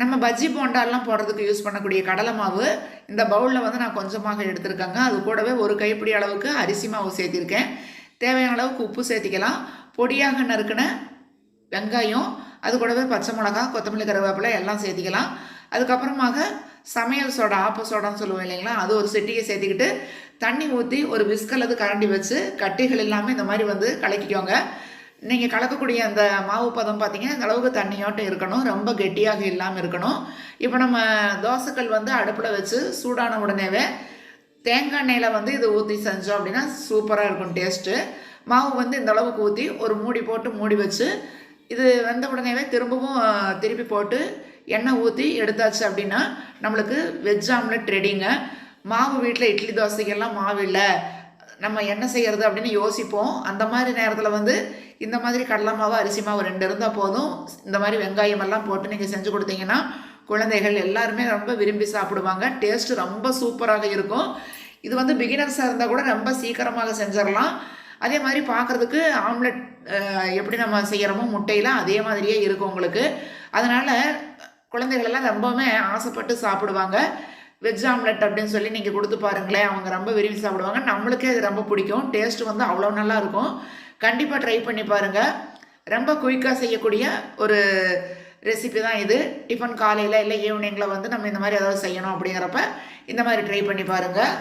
நம்ம பஜ்ஜி போண்டாலாம் போடுறதுக்கு யூஸ் பண்ணக்கூடிய கடலை மாவு இந்த பவுலில் வந்து நான் கொஞ்சமாக எடுத்திருக்கேங்க. அது கூடவே ஒரு கைப்பிடி அளவுக்கு அரிசி மாவு சேர்த்திருக்கேன். தேவையான அளவுக்கு உப்பு சேர்த்திக்கலாம். பொடியாக நறுக்கின வெங்காயம் அது கூடவே பச்சை மிளகா கொத்தமல்லி கருவேப்பிலை எல்லாம் சேர்த்திக்கலாம். அதுக்கப்புறமாக சமையல் சோடா ஆப்ப சோடான்னு சொல்லுவோம் இல்லைங்களா? அது ஒரு செட்டியை சேர்த்திக்கிட்டு தண்ணி ஊற்றி ஒரு விஸ்க் அல்லது கரண்டி வச்சு கட்டிகள் இல்லாமல் இந்த மாதிரி வந்து கலக்கிக்கோங்க. நீங்கள் கலக்கக்கூடிய அந்த மாவு பதம் பார்த்தீங்கன்னா இந்த அளவுக்கு தண்ணியோட்டம் இருக்கணும். ரொம்ப கெட்டியாக இல்லாமல் இருக்கணும். இப்போ நம்ம தோசைக்கல் வந்து அடுப்பில் வச்சு சூடான உடனேவே தேங்காய் எண்ணெயில் வந்து இது ஊற்றி செஞ்சோம் அப்படின்னா சூப்பராக இருக்கும் டேஸ்ட்டு. மாவு வந்து இந்த அளவுக்கு ஊற்றி ஒரு மூடி போட்டு மூடி வச்சு இது வந்த உடனேவே திரும்பவும் திருப்பி போட்டு எண்ணெய் ஊற்றி எடுத்தாச்சு அப்படின்னா நம்மளுக்கு வெஜ் ஆம்லெட் ரெடிங்க. மாவு வீட்டில் இட்லி தோசைக்கெல்லாம் மாவு இல்லை. நம்ம என்ன செய்கிறது அப்படின்னு யோசிப்போம். அந்த மாதிரி நேரத்தில் வந்து இந்த மாதிரி கடலை மாவு அரிசி மாவு ரெண்டு இருந்தால் போதும். இந்த மாதிரி வெங்காயம் எல்லாம் போட்டு நீங்கள் செஞ்சு கொடுத்தீங்கன்னா குழந்தைகள் எல்லாருமே ரொம்ப விரும்பி சாப்பிடுவாங்க. டேஸ்ட் ரொம்ப சூப்பராக இருக்கும். இது வந்து பிகினர்ஸாக இருந்தால் கூட ரொம்ப சீக்கிரமாக செஞ்சிடலாம். அதே மாதிரி பார்க்குறதுக்கு ஆம்லெட் எப்படி நம்ம செய்கிறோமோ முட்டையில் அதே மாதிரியே இருக்கும் உங்களுக்கு. அதனால் குழந்தைகளெல்லாம் ரொம்பவுமே ஆசைப்பட்டு சாப்பிடுவாங்க. வெஜ் ஆம்லெட் அப்படின்னு சொல்லி நீங்கள் கொடுத்து பாருங்களேன். அவங்க ரொம்ப விரும்பி சாப்பிடுவாங்க. நம்மளுக்கே இது ரொம்ப பிடிக்கும். டேஸ்ட் வந்து அவ்வளோ நல்லா இருக்கும் கண்டிப்பாக ட்ரை பண்ணி பாருங்கள் ரொம்ப குயிக்காக செய்யக்கூடிய ஒரு ரெசிபி தான் இது. டிஃபன் காலையில் இல்லை ஈவினிங்கில் வந்து நம்ம இந்த மாதிரி ஏதாவது செய்யணும் அப்படிங்கிறப்ப இந்த மாதிரி ட்ரை பண்ணி பாருங்கள்